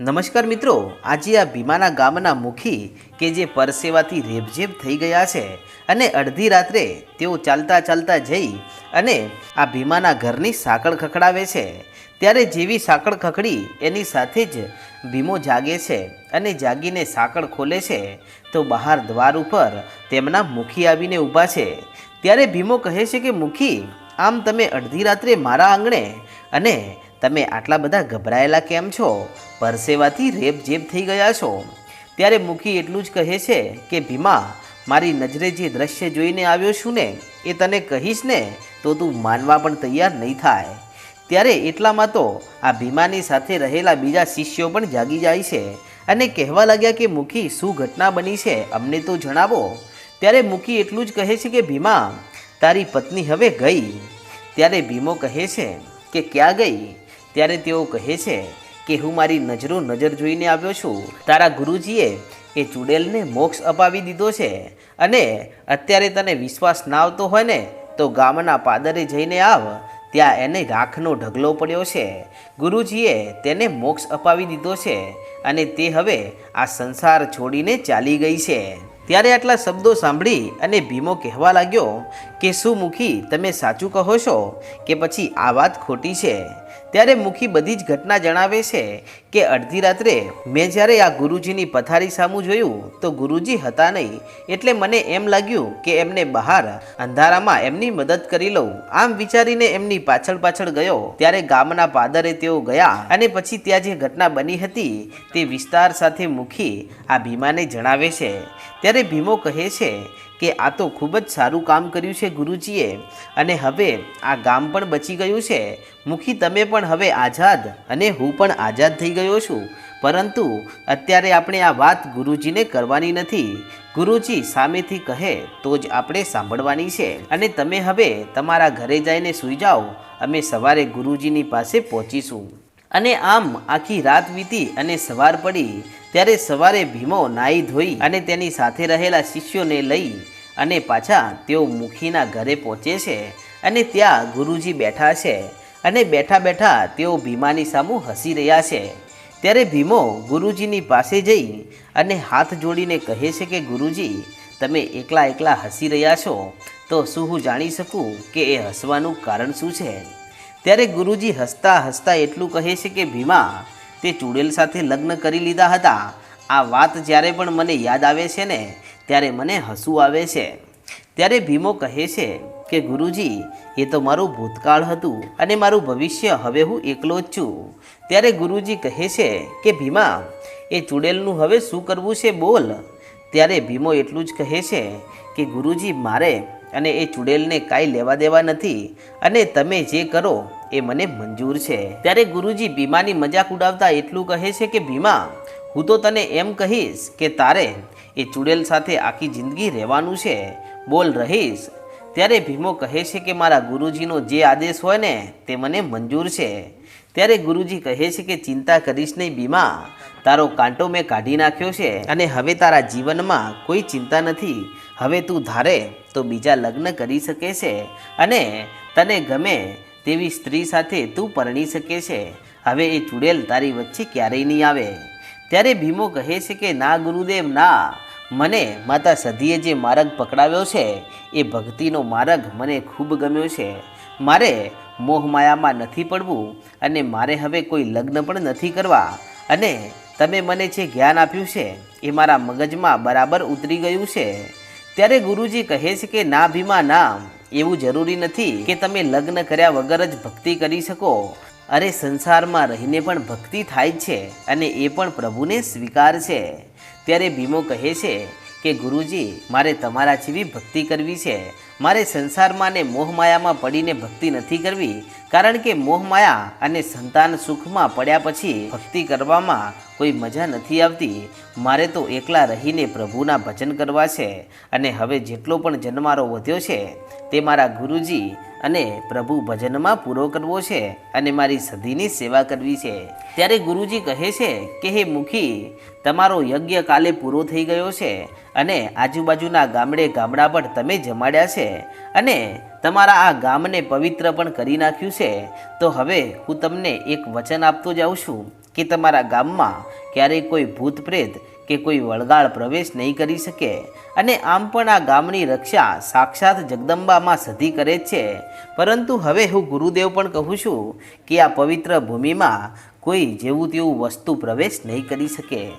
નમસ્કાર મિત્રો, આજે આ ભીમાના ગામના મુખી કે જે પરસેવાથી રેબઝેબ થઈ ગયા છે અને અડધી રાત્રે તેઓ ચાલતા ચાલતા જઈ અને આ ભીમાના ઘરની સાંકળ ખખડાવે છે. ત્યારે જેવી સાંકળ ખખડી એની સાથે જ ભીમો જાગે છે અને જાગીને સાંકળ ખોલે છે તો બહાર દ્વાર ઉપર તેમના મુખી આવીને ઊભા છે. ત્યારે ભીમો કહે છે કે, મુખી, આમ તમે અડધી રાત્રે મારા આંગણે અને તમે આટલા બધા ગભરાયેલા કેમ છો? પરસેવાથી રેપ જેપ થઈ ગયા છો. ત્યારે મુખી એટલું જ કહે છે કે, ભીમા, મારી નજરે જે દ્રશ્ય જોઈને આવ્યો છું ને, એ તને કહીશ ને, તો તું માનવા પણ તૈયાર નહીં થાય. ત્યારે એટલામાં તો આ ભીમાની સાથે રહેલા બીજા શિષ્યો પણ જાગી જાય છે અને કહેવા લાગ્યા કે, મુખી, શું ઘટના બની છે? અમને તો જણાવો. ત્યારે મુખી એટલું જ કહે છે કે, ભીમા, તારી પત્ની હવે ગઈ. ત્યારે ભીમો કહે છે કે, ક્યાં ગઈ? ત્યારે તેઓ કહે છે કે હું મારી નજરો નજર જોઈને આવ્યો છું. તારા ગુરુજીએ એ ચુડેલને મોક્ષ અપાવી દીધો છે અને અત્યારે તને વિશ્વાસ ના આવતો હોય ને તો ગામના પાદરે જઈને આવ. ત્યાં એને રાખનો ઢગલો પડ્યો છે. ગુરુજીએ તેને મોક્ષ અપાવી દીધો છે અને તે હવે આ સંસાર છોડીને ચાલી ગઈ છે. ત્યારે આટલા શબ્દો સાંભળી અને ભીમો કહેવા લાગ્યો કે, શું મુખી, તમે સાચું કહો છો કે પછી આ વાત ખોટી છે? ત્યારે મુખી બધી જ ઘટના જણાવે છે કે અડધી રાત્રે મેં જ્યારે આ ગુરુજીની પથારી સામું જોયું, તો ગુરુજી હતા નહીં. એટલે મને એમ લાગ્યું કે એમને બહાર અંધારામાં એમની મદદ કરી લઉં. આમ વિચારીને એમની પાછળ પાછળ ગયો. ત્યારે ગામના પાદરે તેઓ ગયા અને પછી ત્યાં જે ઘટના બની હતી, તે વિસ્તાર સાથે મુખી આ ભીમાને જણાવે છે. ત્યારે ભીમો કહે છે કે આ તો ખૂબ જ સારું કામ કર્યું છે ગુરુજીએ. અને હવે આ ગામ પણ બચી ગયું છે. મુખી, તમે પણ હવે આઝાદ અને હું પણ આઝાદ થઈ ગયો છું. પરંતુ અત્યારે આપણે આ વાત ગુરુજીને કરવાની નથી. ગુરુજી સામેથી કહે, તો જ આપણે સાંભળવાની છે. અને તમે હવે તમારા ઘરે જઈને સૂઈ જાઓ. અમે સવારે ગુરુજીની પાસે પહોંચીશું. અને આમ આખી રાત વીતી અને સવાર પડી. ત્યારે સવારે ભીમો નાહી ધોઈ અને તેની સાથે રહેલા શિષ્યોને લઈ અને પાછા તેઓ મુખીના ઘરે પહોંચે છે અને ત્યાં ગુરુજી બેઠા છે અને બેઠા બેઠા તેઓ ભીમાની સામું હસી રહ્યા છે. ત્યારે ભીમો ગુરુજીની પાસે જઈ અને હાથ જોડીને કહે છે કે, ગુરુજી, તમે એકલા એકલા હસી રહ્યા છો, તો શું હું જાણી શકું કે એ હસવાનું કારણ શું છે? ત્યારે ગુરુજી હસતા હસતા એટલું કહે છે કે, ભીમા, તે ચૂડેલ સાથે લગ્ન કરી લીધા હતા. આ વાત જ્યારે પણ મને યાદ આવે છે ને ત્યારે મને હસવું આવે છે. ત્યારે ભીમો કહે છે કે, ગુરુજી, એ તો મારું ભૂતકાળ હતું અને મારું ભવિષ્ય હવે હું એકલો જ છું. ત્યારે ગુરુજી કહે છે કે, ભીમા, એ ચૂડેલનું હવે શું કરવું છે બોલ. ત્યારે ભીમો એટલું જ કહે છે કે, ગુરુજી, મારે અને એ ચૂડેલને કાંઈ લેવા દેવા નથી અને તમે જે કરો એ મને મંજૂર છે. ત્યારે ગુરુજી ભીમાની મજાક ઉડાવતા એટલું કહે છે કે, ભીમા, હું તો તને એમ કહીશ કે તારે એ ચુડેલ સાથે આખી જિંદગી રહેવાનું છે. બોલ રહીશ. ત્યારે ભીમો કહે છે કે મારા ગુરુજીનો જે આદેશ હોય ને તે મને મંજૂર છે. ત્યારે ગુરુજી કહે છે કે ચિંતા કરીશ નહીં ભીમા. તારો કાંટો મેં કાઢી નાખ્યો છે અને હવે તારા જીવનમાં કોઈ ચિંતા નથી. હવે તું ધારે તો બીજા લગ્ન કરી શકે છે અને તને ગમે તેવી સ્ત્રી સાથે તું પરણી શકે છે. હવે એ ચૂડેલ તારી વચ્ચે ક્યારેય નહીં આવે. ત્યારે ભીમો કહે છે કે, ના ગુરુદેવ, ના. મને માતા સધીએ જે માર્ગ પકડાવ્યો છે, એ ભક્તિનો માર્ગ મને ખૂબ ગમ્યો છે. મારે મોહમાયામાં નથી પડવું અને મારે હવે કોઈ લગ્ન પણ નથી કરવા. અને તમે મને જે જ્ઞાન આપ્યું છે, એ મારા મગજમાં બરાબર ઉતરી ગયું છે. ત્યારે ગુરુજી કહે છે કે, ના ભીમા, ના. એવું જરૂરી નથી કે તમે લગ્ન કર્યા વગર જ ભક્તિ કરી શકો. અરે, સંસારમાં રહીને પણ ભક્તિ થાય છે અને એ પણ પ્રભુને સ્વીકાર છે. ત્યારે ભીમો કહે છે કે, ગુરુજી, મારે તમારા જેવી ભક્તિ કરવી છે. મારે સંસારમાં ને મોહમાયામાં પડીને ભક્તિ નથી કરવી. કારણ કે મોહમાયા અને સંતાન સુખમાં પડ્યા પછી ભક્તિ કરવામાં કોઈ મજા નથી આવતી. મારે તો એકલા રહીને પ્રભુના ભજન કરવા છે. અને હવે જેટલો પણ જન્મારો વધ્યો છે, તે મારા ગુરુજી અને પ્રભુ ભજનમાં પૂરો કરવો છે અને મારી સદીની સેવા કરવી છે. ત્યારે ગુરુજી કહે છે કે, હે મુખી, તમારો યજ્ઞ કાલે પૂરો થઈ ગયો છે અને આજુબાજુના ગામડે ગામડા પર તમે જમાડ્યા છે અને તમારા આ ગામને પવિત્ર પણ કરી નાખ્યું છે. તો હવે હું તમને એક વચન આપતો જાઉં છું કે તમારા ગામમાં ક્યારેય કોઈ ભૂત પ્રેત કે કોઈ વળગાળ પ્રવેશ નહીં કરી શકે. અને આમ પણ આ ગામની રક્ષા સાક્ષાત જગદંબામાં સધી કરે છે. પરંતુ હવે હું ગુરુદેવ પણ કહું છું કે આ પવિત્ર ભૂમિમાં કોઈ જેવું તેવું વસ્તુ પ્રવેશ નહીં કરી શકે.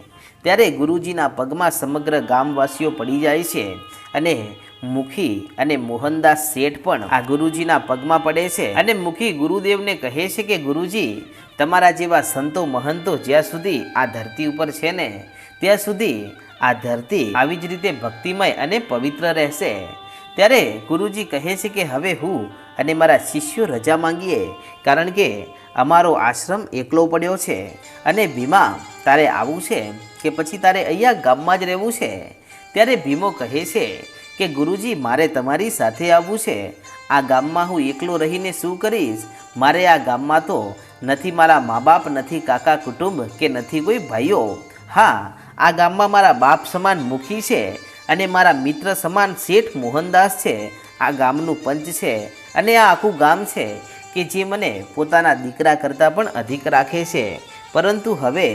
ત્યારે ગુરુજીના પગમાં સમગ્ર ગામવાસીઓ પડી જાય છે અને મુખી અને મોહનદાસ શેઠ પણ આ ગુરુજીના પગમાં પડે છે. અને મુખી ગુરુદેવને કહે છે કે ગુરુજી, તમારા જેવા સંતો મહંતો જ્યાં સુધી આ ધરતી ઉપર છે ને ત્યાં સુધી આ ધરતી આવી જ રીતે ભક્તિમય અને પવિત્ર રહેશે. ત્યારે ગુરુજી કહે છે કે હવે હું અને મારા શિષ્યો રજા માંગીએ, કારણ કે અમારો આશ્રમ એકલો પડ્યો છે અને ભીમા તારે આવવું છે કે પછી તારે અહીંયા ગામમાં જ રહેવું છે? ત્યારે ભીમો કહે છે કે ગુરુજી, મારે તમારી સાથે આવવું છે. આ ગામમાં હું એકલો રહીને શું કરીશ? મારે આ ગામમાં તો નથી મારા મા બાપ, નથી કાકા કુટુંબ કે નથી કોઈ ભાઈઓ. હા આ ગામમાં મારા બાપ સમાન મુખી છે અને મારા મિત્ર સમાન શેઠ મોહનદાસ છે. આ ગામનું પંચ છે અને આ આખું ગામ છે કે જે મને પોતાના દીકરા કરતાં પણ અધિક રાખે છે. પરંતુ હવે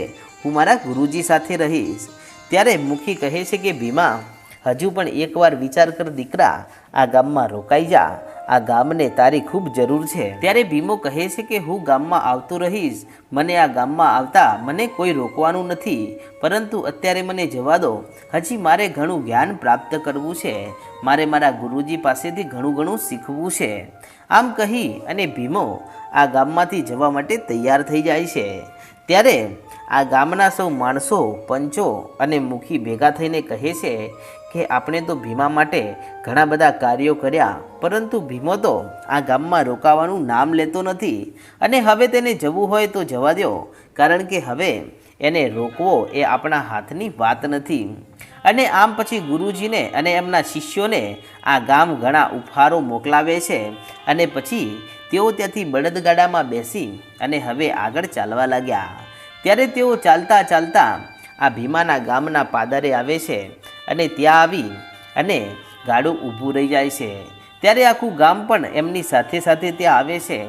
હું મારા ગુરુજી સાથે રહીશ. ત્યારે મુખી કહે છે કે, ભીમા, હજુ પણ એકવાર વિચાર કર દીકરા, આ ગામમાં રોકાઈ જા. આ ગામને તારી ખૂબ જરૂર છે. ત્યારે ભીમો કહે છે કે, હું ગામમાં આવતો રહીશ. મને આ ગામમાં આવતા મને કોઈ રોકવાનું નથી. પરંતુ અત્યારે મને જવા દો. હજી મારે ઘણું જ્ઞાન પ્રાપ્ત કરવું છે. મારે મારા ગુરુજી પાસેથી ઘણું ઘણું શીખવું છે. આમ કહી અને ભીમો આ ગામમાંથી જવા માટે તૈયાર થઈ જાય છે. ત્યારે આ ગામના સૌ માણસો, પંચો અને મુખી ભેગા થઈને કહે છે કે આપણે તો ભીમા માટે ઘણા બધા કાર્યો કર્યા, પરંતુ ભીમો તો આ ગામમાં રોકાવાનું નામ લેતો નથી અને હવે તેને જવું હોય તો જવા દો કારણ કે હવે એને રોકવો એ આપણા હાથની વાત નથી. અને આમ પછી ગુરુજીને અને એમના શિષ્યોને આ ગામ ઘણા ઉપહારો મોકલાવે છે અને પછી તેઓ ત્યાંથી બળદગાડામાં બેસી અને હવે આગળ ચાલવા લાગ્યા. ત્યારે તેઓ ચાલતા ચાલતા આ ભીમાના ગામના પાદરે આવે છે. અને ત્યાં આવી અને ગાડું ઊભું રહી જાય છે. ત્યારે આખું ગામ પણ એમની સાથે સાથે ત્યાં આવે છે.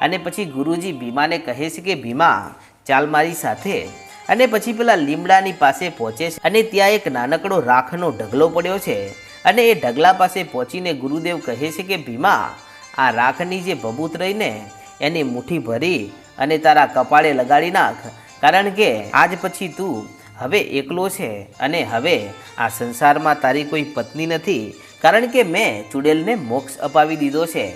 અને પછી ગુરુજી ભીમાને કહે છે કે, ભીમા, ચાલ મારી સાથે. અને પછી પેલા લીમડાની પાસે પહોંચે છે અને ત્યાં એક નાનકડો રાખનો ઢગલો પડ્યો છે. અને એ ઢગલા પાસે પહોંચીને ગુરુદેવ કહે છે કે, ભીમા, આ રાખની જે ભભૂત રહીને એની મુઠ્ઠી ભરી અને તારા કપાળે લગાડી નાખ. કારણ કે આજ પછી તું હવે એકલો છે અને હવે આ સંસારમાં તારી કોઈ પત્ની નથી, કારણ કે મેં ચુડેલને મોક્ષ અપાવી દીધો છે.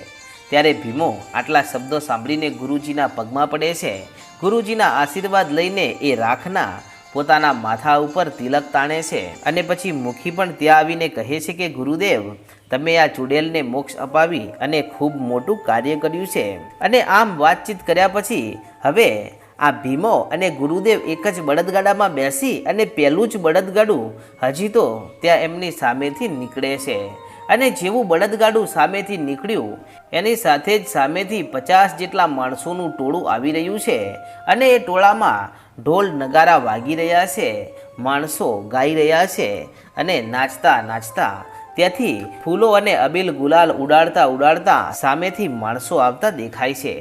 ત્યારે ભીમો આટલા શબ્દો સાંભળીને ગુરુજીના પગમાં પડે છે. ગુરુજીના આશીર્વાદ લઈને એ રાખના પોતાના માથા ઉપર તિલક તાણે છે અને પછી મુખી પણ ત્યાં આવીને કહે છે કે, ગુરુદેવ, તમે આ ચુડેલને મોક્ષ અપાવી અને ખૂબ મોટું કાર્ય કર્યું છે. અને આમ વાતચીત કર્યા પછી હવે આ ભીમો અને ગુરુદેવ એક જ બળદગાડામાં બેસી અને પહેલું જ બળદગાડું હજી તો ત્યાં એમની સામેથી નીકળે છે. અને જેવું બળદગાડું સામેથી નીકળ્યું, એની સાથે જ સામેથી પચાસ જેટલા માણસોનું ટોળું આવી રહ્યું છે અને એ ટોળામાં ઢોલ નગારા વાગી રહ્યા છે, માણસો ગાઈ રહ્યા છે અને નાચતા નાચતા ત્યાંથી ફૂલો અને અબીલ ગુલાલ ઉડાડતા ઉડાડતા સામેથી માણસો આવતા દેખાય છે.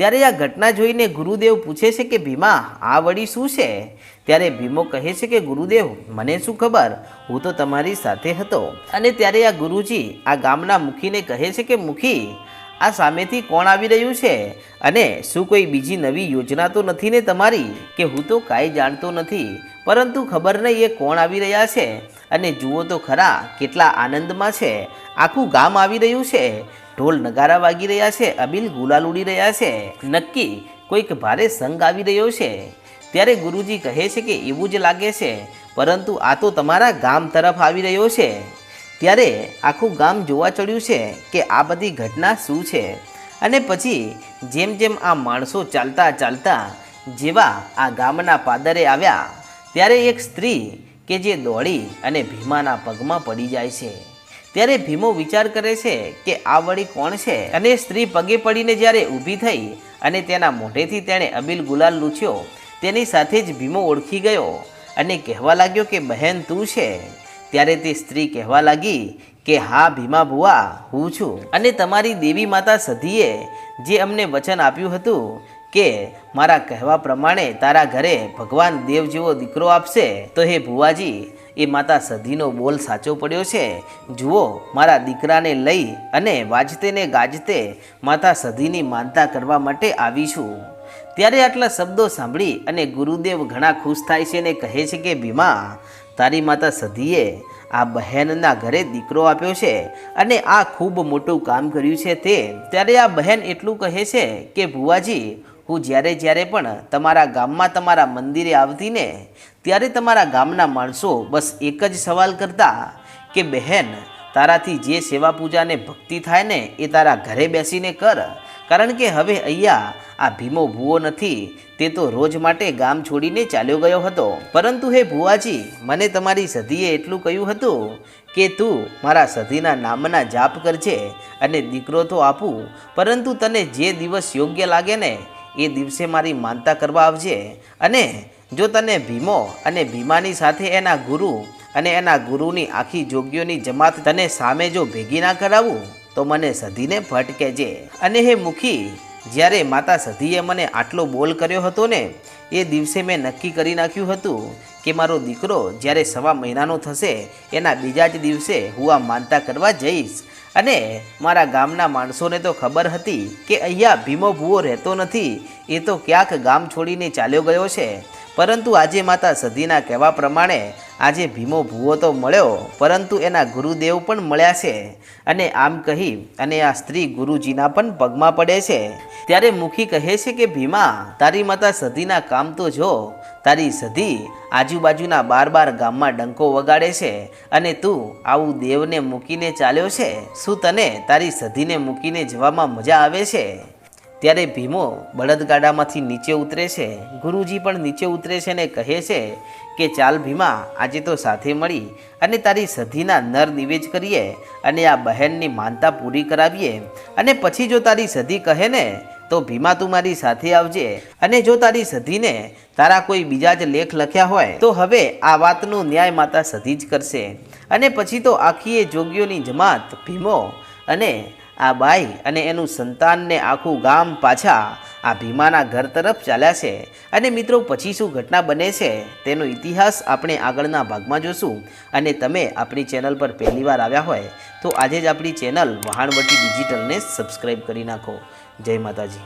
ત્યારે આ ઘટના જોઈને ગુરુદેવ પૂછે છે કે, ભીમા, આ વળી શું છે? ત્યારે ભીમો કહે છે કે, ગુરુદેવ, મને શું ખબર? હું તો તમારી સાથે હતો. અને ત્યારે આ ગુરુજી આ ગામના મુખીને કહે છે કે, મુખી, આ સામેથી કોણ આવી રહ્યું છે? અને શું કોઈ બીજી નવી યોજના તો નથી ને તમારી? કે હું તો કાંઈ જાણતો નથી. પરંતુ ખબર નહીં એ કોણ આવી રહ્યા છે. અને જુઓ તો ખરા, કેટલા આનંદમાં છે. આખું ગામ આવી રહ્યું છે. ઢોલ નગારા વાગી રહ્યા છે, અબીલ ગુલાલ ઉડી રહ્યા છે. નક્કી કોઈક ભારે સંગ આવી રહ્યો છે. ત્યારે ગુરુજી કહે છે કે એવું જ લાગે છે, પરંતુ આ તો તમારા ગામ તરફ આવી રહ્યો છે. ત્યારે આખું ગામ જોવા ચડ્યું છે કે આ બધી ઘટના શું છે? અને પછી જેમ જેમ આ માણસો ચાલતા ચાલતા જેવા આ ગામના પાદરે આવ્યા, ત્યારે એક સ્ત્રી કે જે દોડી અને ભીમાના પગમાં પડી જાય છે. ત્યારે ભીમો વિચાર કરે છે કે આ વળી કોણ છે? અને સ્ત્રી પગે પડીને જ્યારે ઊભી થઈ અને તેના મોઢેથી તેણે અબીલ ગુલાલ લૂછ્યો, તેની સાથે જ ભીમો ઓળખી ગયો અને કહેવા લાગ્યો કે, બહેન, તું છે? ત્યારે તે સ્ત્રી કહેવા લાગી કે, હા, ભીમા ભુવા હું છું. અને તમારી દેવી માતા સધીએ જે અમને વચન આપ્યું હતું કે, મારા કહેવા પ્રમાણે તારા ઘરે ભગવાન દેવ જેવો દીકરો આપશે, તો હે ભુવાજી એ માતા સધીનો બોલ સાચો પડ્યો છે. જુઓ, મારા દીકરાને લઈ અને વાજતે ને ગાજતે માતા સધીની માનતા કરવા માટે આવી છું. ત્યારે આટલા શબ્દો સાંભળી અને ગુરુદેવ ઘણા ખુશ થાય છે અને કહે છે કે, ભીમા, તારી માતા સધીએ આ બહેનના ઘરે દીકરો આપ્યો છે અને આ ખૂબ મોટું કામ કર્યું છે તે. ત્યારે આ બહેન એટલું કહે છે કે, ભુવાજી હું જ્યારે જ્યારે પણ તમારા ગામમાં તમારા મંદિરે આવતી ને ત્યારે તમારા ગામના માણસો બસ એક જ સવાલ કરતા કે, બહેન, તારાથી જે સેવા પૂજાને ભક્તિ થાય ને એ તારા ઘરે બેસીને કર. કારણ કે હવે અહીંયા આ ભીમો ભૂવો નથી. તે તો રોજ માટે ગામ છોડીને ચાલ્યો ગયો હતો. પરંતુ હે ભુવાજી, મને તમારી સધીએ એટલું કહ્યું હતું કે, તું મારા સધીના નામના જાપ કરજે અને દીકરો તો આપું. પરંતુ તને જે દિવસ યોગ્ય લાગે ને એ દિવસે મારી માનતા કરવા આવજે. અને જો તને ભીમો અને ભીમાની સાથે એના ગુરુ અને એના ગુરુની આખી જોગીઓની જમાત તને સામે જો ભેગી ના કરાવું, તો મને સધીને ભટકેજે અને હે મુખી, જ્યારે માતા સધીએ મને આટલો બોલ કર્યો હતો ને, એ દિવસે મેં નક્કી કરી નાખ્યું હતું કે મારો દીકરો જ્યારે સવા મહિનાનો થશે, એના બીજા જ દિવસે હું આ માનતા કરવા જઈશ. અને મારા ગામના માણસોને તો ખબર હતી કે અહીંયા ભીમો ભૂવો રહેતો નથી, એ તો ક્યાંક ગામ છોડીને ચાલ્યો ગયો છે. પરંતુ આજે માતા સધીના કહેવા પ્રમાણે આજે ભીમો ભૂવો તો મળ્યો, પરંતુ એના ગુરુદેવ પણ મળ્યા છે. અને આમ કહી, અને આ સ્ત્રી ગુરુજીના પણ પગમાં પડે છે. ત્યારે મુખી કહે છે કે, ભીમા, તારી માતા સધીના કામ તો જો. તારી સધી આજુબાજુના બાર બાર ગામમાં ડંકો વગાડે છે. અને તું આવું દેવને મૂકીને ચાલ્યો છે. શું તને તારી સધીને મૂકીને જવામાં મજા આવે છે? ત્યારે ભીમો બળદગાડામાંથી નીચે ઉતરે છે. ગુરુજી પણ નીચે ઉતરે છે ને કહે છે કે, ચાલ ભીમા, આજે તો સાથે મળી અને તારી સધીના નર નિવેજ કરીએ અને આ બહેનની માનતા પૂરી કરાવીએ. અને પછી જો તારી સધી કહે ને, તો ભીમા તું મારી સાથે આવજે. અને જો તારી સધીને તારા કોઈ બીજા જ લેખ લખ્યા હોય, તો હવે આ વાતનું ન્યાય માતા સધી જ કરશે. અને પછી તો આખી એ જોગીઓની જમાત ભીમો અને આ બાઈ અને એનું સંતાનને આખું ગામ પાછા આ ભીમાના ઘર તરફ ચાલ્યા છે. અને મિત્રો, પછી શું ઘટના બને છે તેનો ઇતિહાસ આપણે આગળના ભાગમાં જોશું. અને તમે આપણી ચેનલ પર પહેલીવાર આવ્યા હોય તો આજે જ આપણી ચેનલ વહાણવટી ડિજિટલને સબસ્ક્રાઈબ કરી નાખો. જય માતાજી.